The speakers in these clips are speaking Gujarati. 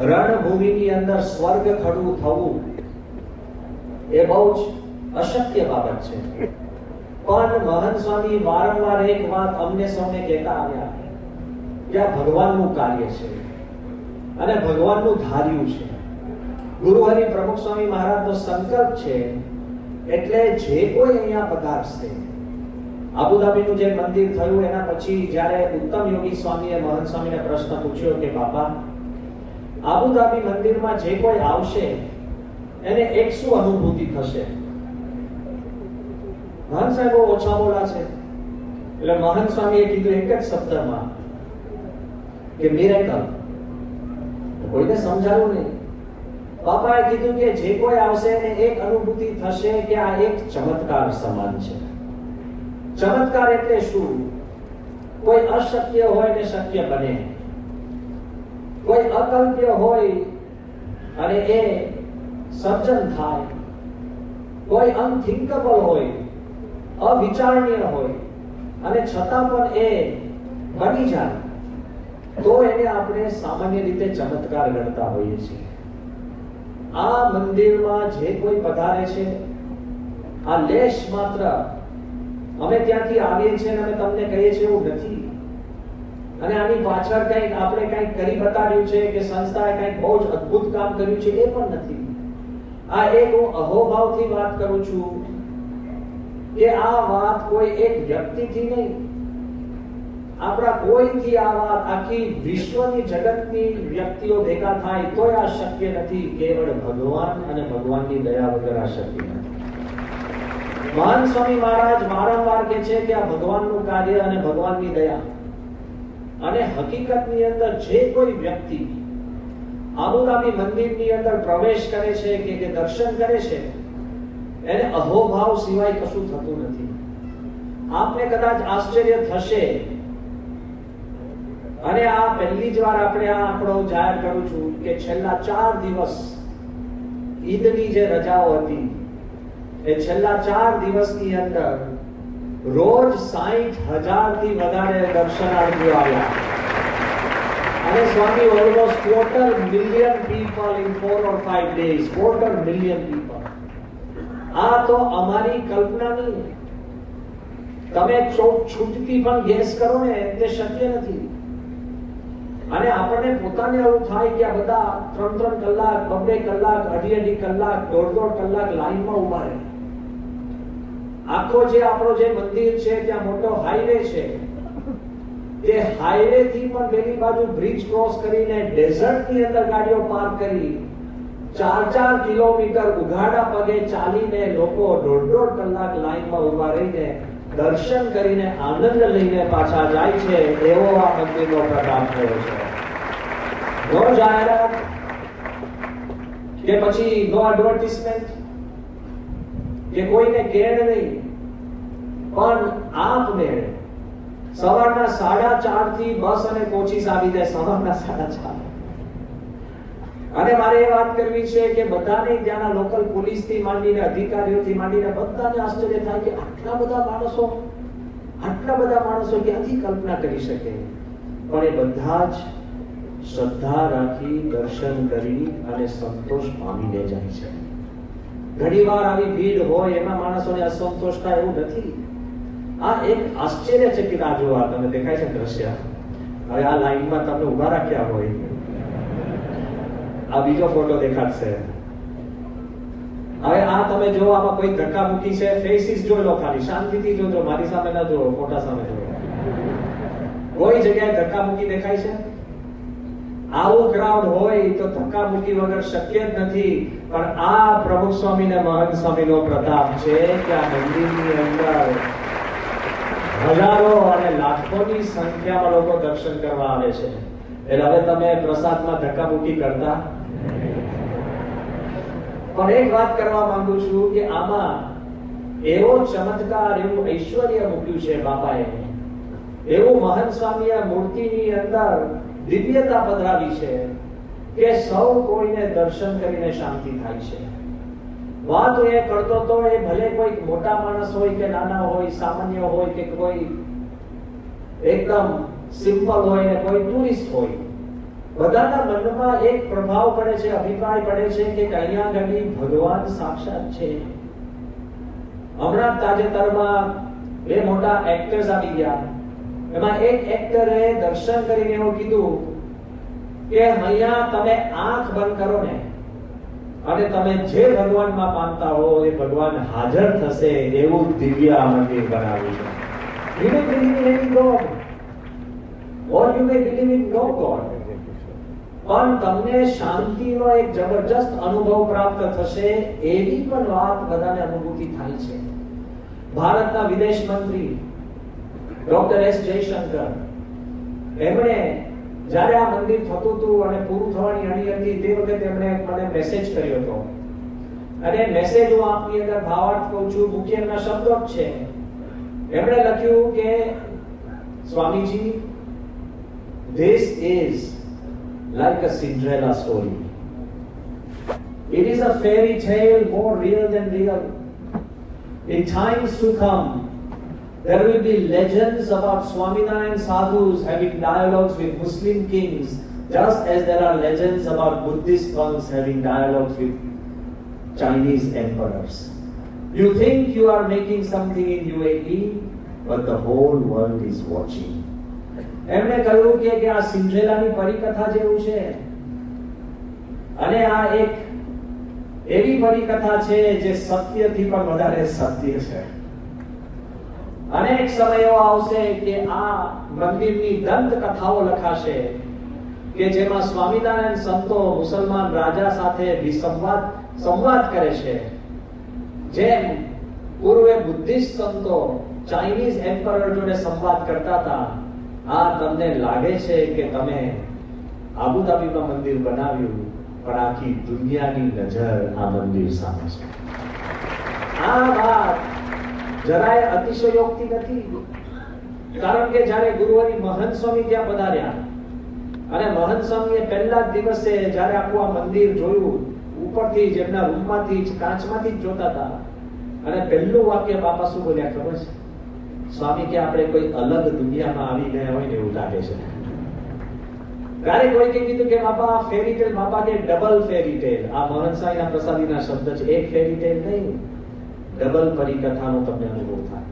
રણભૂમિની અંદર સ્વર્ગ ખડું થવું એ બહુ જ અશક્ય બાબત છે. પણ મહંત સ્વામી વારંવાર એક વાત અમને સૌને કહેતા આવ્યા કે આ ભગવાનનું કાર્ય છે અને ભગવાનનું ધાર્યું છે. ગુરુ હરિ પ્રમુખ સ્વામી મહારાજનો સંકલ્પ છે એટલે જે કોઈ અહીંયા પધારશે. આબુધાબીનું જે મંદિર થયું એના પછી જ્યારે ઉત્તમ યોગી સ્વામીએ મહંત સ્વામીને પ્રશ્ન પૂછ્યો કે બાપા આબુધાબી મંદિરમાં જે કોઈ આવશે, એને એક શું અનુભૂતિ થશે? મહંત સાહેબ ઓછા બોલા છે. એટલે મહંત સ્વામીએ કીધું એક જ શબ્દમાં કે મિરેકલ કોઈને સમજાવું નહીં. બાપાએ કીધું કે જે કોઈ આવશે એને એક અનુભૂતિ થશે કે આ એક ચમત્કાર સમાન છે. ચમત્કાર એટલે શું? કોઈ અશક્ય હોય ને શક્ય બને. કોઈ અકલ્પ્ય હોય અને એ સર્જન થાય, કોઈ અનથિંકેબલ હોય, અવિચારણીય હોય, અને છતાં પણ એ બની જાય, તો એને આપણે સામાન્ય રીતે ચમત્કાર ગણતા હોઈએ છીએ. આ મંદિરમાં જે કોઈ પધારે છે, આ લેશ માત્ર અમે ત્યાંથી આવીએ છીએ અને તમને કહીએ છીએ એવું નથી. અને આની પાછળ કંઈક આપણે કંઈક કરી બતાવ્યું છે કે સંસ્થાએ કંઈક બહુ જ અદ્ભુત કામ કર્યું છે એ પણ નથી. આ એક હું અહોભાવથી વાત કરું છું કે આ વાત કોઈ એક વ્યક્તિથી નહીં. આપણા કોઈથી આ વાત આખી વિશ્વની જગતની વ્યક્તિઓ ભેગા થાય તો આ શક્ય નથી. કેવળ ભગવાન અને ભગવાનની દયા વગર આ શક્ય નથી. મહાન સ્વામી મહારાજ વારંવાર કહે છે કે આ ભગવાનનું કાર્ય અને ભગવાનની દયા અને હકીકતની અંદર જે કોઈ વ્યક્તિ આબુધાબી મંદિરની અંદર પ્રવેશ કરે છે કે કે દર્શન કરે છે, એને અહોભાવ સિવાય કશું થતું નથી. આપને કદાચ આશ્ચર્ય થશે અને આ પહેલી જ વાર આપણે આ આંકડો જાહેર કરું છું કે છેલ્લા ચાર દિવસ ઈદની જે રજાઓ હતી, એ છેલ્લા ચાર દિવસની અંદર રોજ સાહીઠ હજારથી વધારે દર્શનાર્થીઓ આવ્યા. અને સ્વામી almost quarter million people in four or five days quarter million people આ તો અમારી કલ્પના નહીં. તમે ચોક છૂટતી પણ ગેસ કરો ને તે શક્ય નથી. અને આપણને પોતાને એવું થાય કે આ બધા ત્રણ ત્રણ કલાક, બબે કલાક અઢી અઢી કલાક દોઢ દોઢ કલાક લાઈનમાં ઊભા રહે. આખો જે આપણો જે મંદિર છે, ત્યાં મોટો હાઈવે છે, તે હાઈવે થી પણ પેલી બાજુ બ્રિજ ક્રોસ કરીને ડેઝર્ટની અંદર ગાડીઓ પાર્ક કરી, ચાર ચાર કિલોમીટર ઉઘાડા પગે ચાલીને લોકો દોઢ દોઢ કલાક લાઈનમાં ઊભા રહીને દર્શન કરીને આનંદ લઈને પાછા જાય છે, એવો આ મંદિરનો પ્રતાપ થયો છે. નો જાહેરાત કે પછી નો એડવર્ટિઝમેન્ટ કે કોઈને કેડ નહીં, પણ આપમેળે સવારના સાડા ચારથી બસ અને કોચિસ આવી જાય સવારના સાડા ચાર. અને મારે એ વાત કરવી છે કે બધાને ત્યાંના લોકલ પોલીસથી માંડીને, અધિકારીઓથી માંડીને બધાને આશ્ચર્ય થાય કે આટલા બધા માણસો, આટલા બધા માણસો ક્યાંથી કલ્પના કરી શકે? પણ એ બધા જ શ્રદ્ધા રાખી દર્શન કરી અને સંતોષ પામીને જાય છે. ઘણીવાર આવી ભીડ હોય, એમાં માણસોને અસંતોષ થાય એવું નથી. આ એક આશ્ચર્યચકિત આ જો આ તમે દેખાય છે દ્રશ્ય. હવે આ લાઈનમાં તમને ઊભા રાખ્યા હોય. આ બીજો ફોટો દેખાડશે. હવે આ તમે જો, આમાં કોઈ ધક્કા મૂકી છે ફેસીસ જોઈ લો ખાલી. શાંતિથી જોજો, મારી સામે ના જો ફોટા સામે જો કોઈ જગ્યાએ ધક્કા મૂકી દેખાય છે? આવું ક્રાઉડ હોય તો ધક્કા મૂકી વગર શક્ય જ નથી. પણ આ પ્રમુખ સ્વામી ને મહંત સ્વામીનો પ્રતાપ છે કે આ મંદિરની અંદર હજારો અને લાખોની સંખ્યામાં લોકો દર્શન કરવા આવે છે. એટલે હવે તમે પ્રસાદમાં ધક્કા મૂકી કરતા? પણ એક વાત કરવા માંગુ છું કે આમાં એવો ચમત્કાર, એવું ઐશ્વર્ય મૂક્યું છે બાપાએ. એવું મહંત સ્વામી મૂર્તિની અંદર દિવ્યતા પધરાવી છે કે સૌ કોઈને દર્શન કરીને શાંતિ થાય છે. વાત એ કરતો તો એ ભલે કોઈ મોટા માણસ હોય કે નાના હોય, સામાન્ય હોય કે કોઈ એકદમ સિમ્પલ હોય ને કોઈ ટુરિસ્ટ હોય. બધાના મનમાં એક પ્રભાવ પડે છે, અભિપ્રાય પડે છે કે અહીંયા આગળ ભગવાન સાક્ષાત છે. હમણાં તાજેતરમાં બે મોટા એક્ટર્સ આવી ગયા. એમાં એક એક્ટરે દર્શન કરીને એવું કીધું કે અહીંયા તમે આંખ બંધ કરો ને. અને તમે જે ભગવાનમાં માનતા હો, એ ભગવાન હાજર થશે એવું દિવ્ય મંદિર બનાવ્યું છે. You may believe in any God, or you may believe in. પણ તમને શાંતિનો એક જબરજસ્ત અનુભવ પ્રાપ્ત થશે એવી પણ વાત બધાને અનુભૂતિ થાય છે. ભારતના વિદેશ મંત્રી ડોક્ટર એસ જયશંકર એમણે જ્યારે આ મંદિર થતું હતું અને પૂરું થવાની અણી હતી તે વખતે એમણે મને મેસેજ કર્યો હતો. અને મેસેજ હું આપની અંદર ભાવાર્થ કહું છું એમના શબ્દો જ છે. એમણે લખ્યું કે Swamiji this is like a Cinderella story it is a fairy tale more real then real. In times to come, there will be legends about Swaminarayan sadhus having dialogues with Muslim kings, just as there are legends about Buddhist monks having dialogues with Chinese emperors. You think you are making something in UAE, but the whole world is watching. એમણે કહ્યું કે કે આ સિન્ડ્રેલાની પરિકથા જેવું છે અને આ એક એવી પરિકથા છે જે સત્યથી પણ વધારે સત્ય છે અનેક સમય આવશે કે આ મંદિરની દંત કથાઓ લખાશે કે જેમાં સ્વામિનારાયણ સંતો મુસલમાન રાજા સાથે વિસંવાદ, સંવાદ કરે છે. જેમ પૂર્વે બુદ્ધિસ્ટ સંતો ચાઇનીઝ એમ્પરર જોડે સંવાદ કરતા હતા, આ તમને લાગે છે કે તમે આબુધાબીમાં મંદિર બનાવ્યું, પણ આખી દુનિયાની નજર આ મંદિર સામે છે. આ વાત જરાય અતિશયોક્તિ નથી. કારણ કે જ્યારે ગુરુવારી મહંત સ્વામી ત્યાં પધાર્યા અને મહંત સ્વામીએ પહેલા દિવસે જ્યારે આખું આ મંદિર જોયું, ઉપરથી જ એમના રૂમમાંથી જ, કાચમાંથી જ જોતા હતા. અને પહેલું વાક્ય બાપા શું બોલ્યા, ખબર છે? સ્વામી, કે આપણે કોઈ અલગ દુનિયામાં આવી ગયા હોય ને એવું લાગે છે. ત્યારે કોઈ કે કીધું કે, બાપા ફેરી ટેલ બાપા, કે ડબલ ફેરી ટેલ આ મહંત સાંઈના પ્રસાદીના શબ્દ છે, એક ફેરી ટેલ નહીં. ડબલ પરિકથાનો તમને અનુભવ થાય.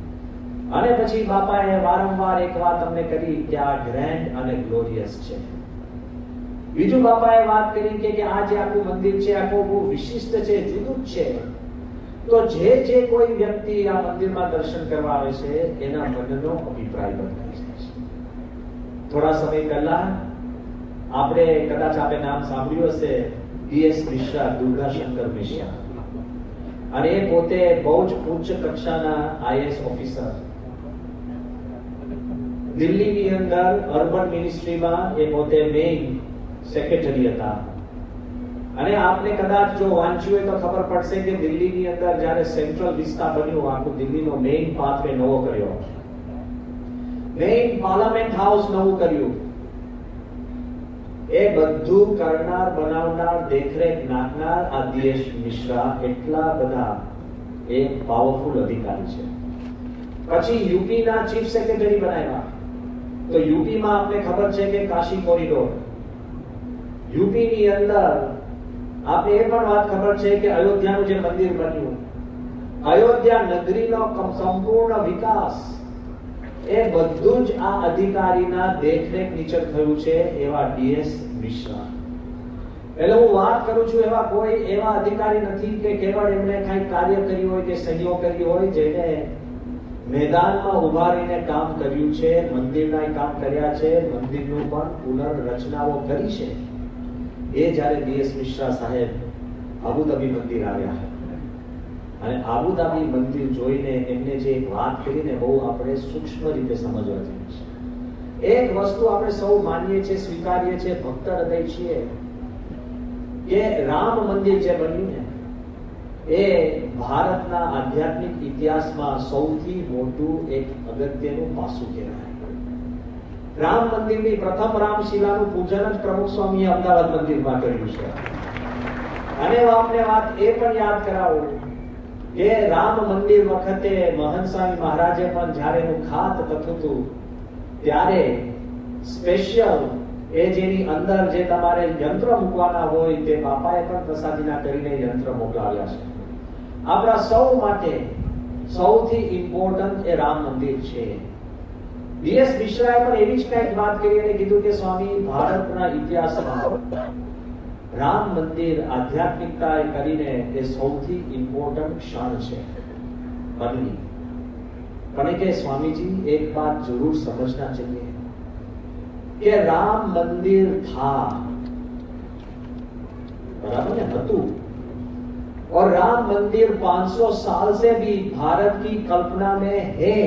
અને પછી બાપાએ વારંવાર એક વાત તમને કરી કે આ ગ્રેન્ડ અને ગ્લોરિયસ છે. બીજું બાપાએ વાત કરી કે કે આ જે આખું મંદિર છે, આખું બહુ વિશિષ્ટ છે, જુદું છે. તો જે જે કોઈ વ્યક્તિ આ મંદિરમાં દર્શન કરવા આવે છે, એના મનનો અભિપ્રાય બદલાઈ જાય છે. થોડા સમય પહેલા આપણે કદાચ આપણે નામ સાંભળ્યું હશે ડીએસ મિશ્રા, દુર્ગાશંકર મિશ્રા. અને એ પોતે બહુ જ ઉચ્ચ કક્ષાના આઈએસ ઓફિસર. દિલ્હીની અંદર અર્બન મિનિસ્ટ્રીમાં એ પોતે મેઇન સેક્રેટરી હતા. અને આપને કદાચ જો વાંચ્યું હોય તો ખબર પડશે કે દિલ્હીની અંદર જ્યારે સેન્ટ્રલ વિસ્તા બન્યું, આખું દિલ્હીનો મેઇન પાથવે નવો કર્યો. મેઇન પાર્લામેન્ટ હાઉસ નવું કર્યું. એ બધું કરનાર, બનાવનાર, દેખરેખ નાખનાર આ દિયેશ મિશ્રા એટલા બધા એ પાવરફુલ અધિકારી છે. પછી યુપીના ચીફ સેક્રેટરી બનાવ્યા. તો યુપીમાં આપને ખબર છે કે કાશી કોરિડોર યુપીની અંદર આપને એ પણ વાત ખબર છે કે અયોધ્યાનું જે મંદિર બન્યું, અયોધ્યા નગરીનો સંપૂર્ણ વિકાસ એ બધું જ આ અધિકારીના દેખરેખ નીચે થયું છે એવા ડીએસ મિશ્રા. એટલે હું વાત કરું છું એવા કોઈ એવા અધિકારી નથી કે કેવળ એમણે કઈ કાર્ય કર્યું હોય કે સહયોગ કર્યો હોય, જેને મેદાનમાં ઊભા રહીને કામ કર્યું છે, મંદિરના કામ કર્યા છે, મંદિરનું પણ પુનર્રચનાઓ કરી છે. એ જ્યારે ડીએસ મિશ્રા સાહેબ અબુધાબી મંદિર આવ્યા અને આબુધાબી મંદિર જોઈને એમને જે વાત કરીને બહુ આપણે સૂક્ષ્મ રીતે સમજવા જેવી છે. એક વસ્તુ આપણે સૌ માનીએ છીએ, સ્વીકારીએ છીએ ભક્ત હૃદય છીએ, કે રામ મંદિર જે બન્યું ને, એ ભારતના આધ્યાત્મિક ઇતિહાસમાં સૌથી મોટું એક અગત્યનું પાસું કહેવાય. રામ મંદિરની પ્રથમ રામશિલાનું પૂજન જ પ્રમુખ સ્વામીએ અમદાવાદ મંદિરમાં કર્યું છે. અને આપને વાત એ પણ યાદ કરાવું કે રામ મંદિર વખતે મહંસાઈ મહારાજે પણ જ્યારે એનું ખાત થતું હતું ત્યારે સ્પેશિયલ એ જેની અંદર જે તમારે યંત્ર મૂકવાના હોય તે બાપાએ પણ પ્રસાદીના કરીને યંત્ર મોકલાવ્યા છે. આપણા સૌ માટે સૌથી ઇમ્પોર્ટન્ટ એ રામ મંદિર છે. ડીએસ મિશ્રાએ પણ એવી જ કંઈક વાત કરી અને કીધું કે સ્વામી, ભારતના ઇતિહાસમાં રામ મંદિર આધ્યાત્મિકતા કરીને એ સૌથી ઇમ્પોર્ટન્ટ ક્ષણ છે બની પણ કે સ્વામીજી એક बात जरूर समझना चाहिए કે રામ મંદિર था बराबर है હતું और राम मंदिर 500 साल से भी भारत की कल्पना में है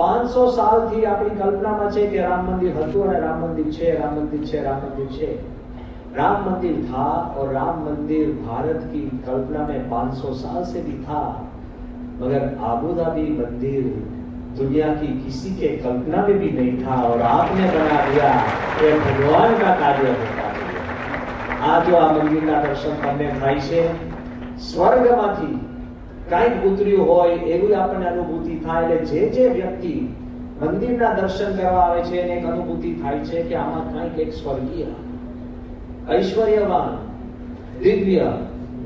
500 સાલથી આપણી કલ્પનામાં છે કે રામ મંદિર હતું અને રામ મંદિર છે રામ મંદિર છે રામ મંદિર છે राम मंदिर था और राम मंदिर भारत की कल्पना में 500 साल से भी था मगर आबू धाबी मंदिर दुनिया की किसी के कल्पना में भी नहीं था और आपने बना दिया ये भगवान का कार्य होता है આ જો આ મંદિરના દર્શન તમને થાય છે સ્વર્ગમાંથી કાંઈક ઉતર્યું હોય એવી આપણને અનુભૂતિ થાય એટલે જે જે વ્યક્તિ મંદિરના દર્શન કરવા આવે છે એને એક અનુભૂતિ થાય છે કે આમાં કાંઈક એક સ્વર્ગીય, ઐશ્વર્યવાન, દિવ્ય,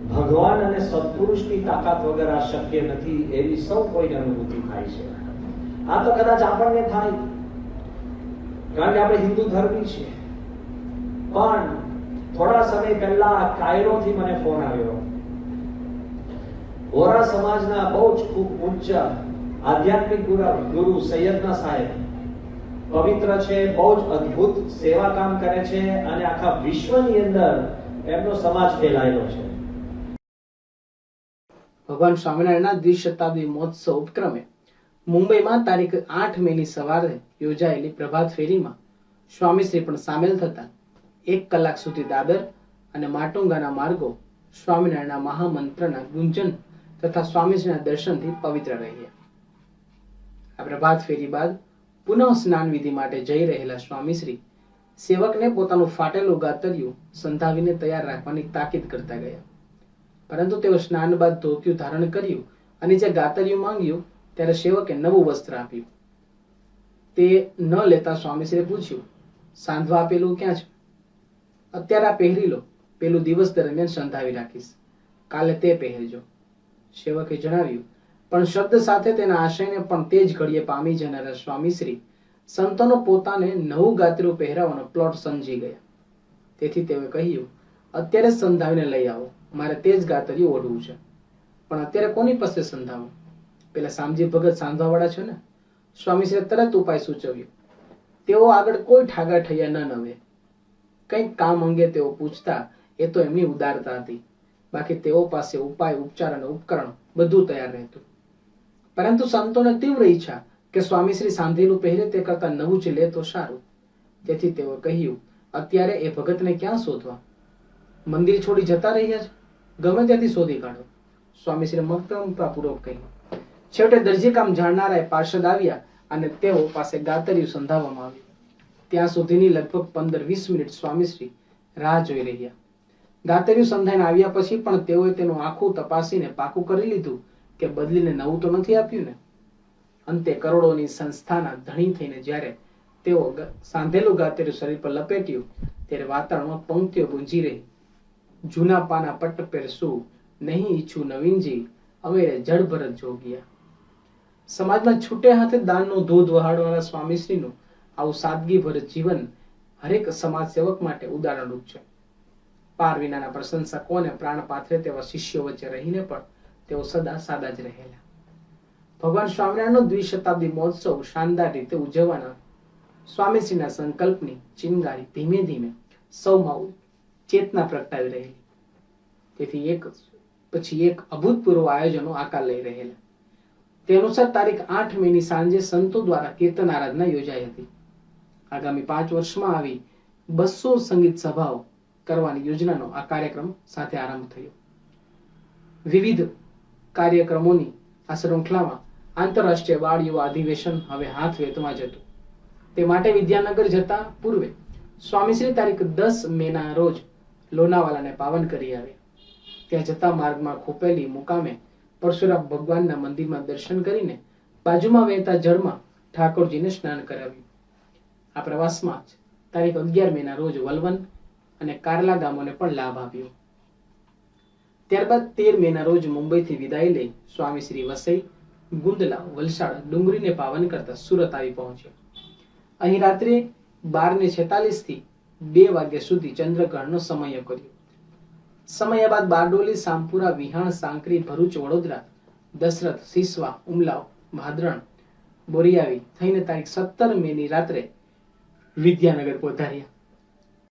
ભગવાન અને સત્પુરુષની તાકાત વગર આ શક્ય નથી એવી સૌ કોઈને અનુભૂતિ થાય છે. આ તો કદાચ આપણને થાય, કારણ કે આપણે હિન્દુ ધર્મી છીએ. પણ થોડા સમય પહેલા કાયરોથી મને ફોન આવ્યો. વોરા સમાજના બહુ જ ખૂબ ઊંચા આધ્યાત્મિક ગુરુ સૈયદના સાહેબ. પવિત્ર છે, બહુ જ અદ્ભુત સેવા કામ કરે છે અને આખા વિશ્વની અંદર એમનો સમાજ ફેલાયેલો છે. ભગવાન સ્વામિનારાયણના દ્વિશતાબ્દી મહોત્સવ ઉપક્રમે મુંબઈમાં તારીખ આઠ મે ની સવારે યોજાયેલી પ્રભાત ફેરીમાં સ્વામીશ્રી પણ સામેલ થતા એક કલાક સુધી દાદર અને માટુંગાના માર્ગો સ્વામિનારાયણના મહામંત્રના ગુંજન તથા સ્વામીજીના દર્શનથી પવિત્ર રહ્યા આ પ્રભાત ફેરી બાદ પુનઃ સ્નાન વિધિ માટે જઈ રહેલા સ્વામીશ્રી સેવકને પોતાનું ફાટેલું ગાતરિયું સંધાવીને તૈયાર રાખવાની તાકીદ કરતા ગયા. પરંતુ તેઓ સ્નાન બાદ ધોતિયું ધારણ કર્યું અને જે ગાતરિયું માંગ્યું ત્યારે સેવકે નવું વસ્ત્ર આપ્યું. તે ન લેતા સ્વામીશ્રીએ પૂછ્યું, સાંધવા આપેલું ક્યાં છે? અત્યારે આ પહેરી લો. પેલું દિવસ દરમિયાન સંધાવી રાખીશ. કાલે તે પહેરજો. સેવકે જણાવ્યું, પણ શબ્દ સાથે તેના આશયને પણ તે જ ઘડીએ પામી જનારા સ્વામીશ્રી સંતોનો પોતાને નવું ગાત્રું પહેરાવાનો પ્લોટ સમજી ગયા. તેથી તેઓએ કહ્યું, અત્યારે સંધાવીને લઈ આવો, મારે તે જ ગાતરિયું ઓઢવું છે. પણ અત્યારે કોની પાસે સંધાવું? પેલા સામજી ભગત સાંધવાવાળા છે ને સ્વામીશ્રીએ તરત ઉપાય સૂચવ્યો, તેઓ આગળ કોઈ ઠાગા ઠૈયા ન નવે. કંઈક કામ અંગે તેઓ પૂછતા, એ તો એમની ઉદારતા હતી. બાકી તેઓ પાસે ઉપાય, ઉપચાર અને ઉપકરણ બધું તૈયાર રહેતું. પરંતુ સંતોને તીવ્ર ઈચ્છા કે સ્વામીશ્રી સાંધીનું પહેરે તે કરતા નવું જ લે તો સારું. તેથી તેઓ કહ્યું, અત્યારે એ ભગતને ક્યાં શોધવા? મંદિર છોડી જતા રહ્યા છે? ગમે ત્યાંથી શોધી કાઢો. સ્વામીશ્રી મક્તમતાપૂર્વક કહ્યું. છેવટે દરજીકામ જાણનારા પાર્ષદ આવ્યા અને તેઓ પાસે ગાતરિયું સંધાવવામાં આવ્યું. ત્યાં સુધીની લગભગ પંદર વીસ મિનિટ સ્વામીશ્રી રાહ જોઈ રહ્યા. ગાતરિયું સંધાઈને આવ્યા પછી પણ તેઓએ તેનું આખું તપાસીને પાકું કરી લીધું કે બદલીને નવું તો નથી આપ્યું ને? અંતે કરોડોની સંસ્થાના ધણી થઈને જ્યારે તેઓ સાંધેલું ગાતરિયું શરીર પર લપેટ્યું, ત્યારે વાતાવરણમાં પંક્તિઓ ગુંજી રહી. જૂના પાના પટ્ટ પેર નહીં ઈચ્છું નવીનજી, હવે જડભરત જોગિયા. સમાજમાં છૂટે હાથે દાનનો ધોધ વહાડવાના સ્વામીશ્રીનું આવું સાદગીભર જીવન હરેક સમાજ સેવક માટે ઉદાહરણરૂપ છે. પાર વિનાના પ્રશંસકો અને પ્રાણ પાથરે તેવા શિષ્યો વચ્ચે રહીને પણ તેઓ સદા સાદા જ રહેલા. ભગવાન સ્વામિનારાયણનો દ્વિશતાબ્દી મહોત્સવ શાનદાર રીતે ઉજવવાના સ્વામીશ્રીના સંકલ્પની ચિનગારી ધીમે ધીમે સૌમાં ચેતના પ્રગટાવી રહેલી. તેથી એક, પછી એક અભૂતપૂર્વ આયોજનો આકાર લઈ રહેલા. તે અનુસાર તારીખ આઠ મે ની સાંજે સંતો દ્વારા કીર્તન આરાધના યોજાઈ હતી. આગામી પાંચ વર્ષમાં આવી બસો સંગીત સભાઓ કરવાની યોજનાનો આ કાર્યક્રમ સાથે આરંભ થયો. વિવિધ કાર્યક્રમોની આ શૃંખલામાં આંતરરાષ્ટ્રીય બાળ યુવા અધિવેશન હવે હાથ વેતમાં જતું. તે માટે વિદ્યાનગર જતા પૂર્વે સ્વામીશ્રી તારીખ દસ મેના રોજ લોનાવાલાને પાવન કરી આવ્યા. ત્યાં જતા માર્ગમાં ખોપેલી મુકામે પરશુરામ ભગવાનના મંદિરમાં દર્શન કરીને બાજુમાં વહેતા જળમાં ઠાકોરજીને સ્નાન કરાવ્યું. આ પ્રવાસમાં જ તારીખ અગિયાર મેના રોજ વલવન અને કારલા ગામોને પણ લાભ આપ્યો. ત્યારબાદ તેર મેના રોજ મુંબઈથી વિદાય લઈ સ્વામી શ્રી વસઈ, ગુંદલા, વલસાડ ડુંગરીને પાવન કરતા સુરત આવી પહોંચ્યો. અહીં રાત્રે બાર ને છેતાલીસથી બે વાગ્યા સુધી ચંદ્રગ્રહણનો સમય કર્યો. સમય બાદ બારડોલી, સામપુરા, વિહાણ, સાંકરી, ભરૂચ, વડોદરા, દશરથ, સિસવા, ઉમલાવ, ભાદરણ બોરિયાવી થઈને તારીખ સત્તર મે ની રાત્રે વિદ્યાનગર પધાર્યા.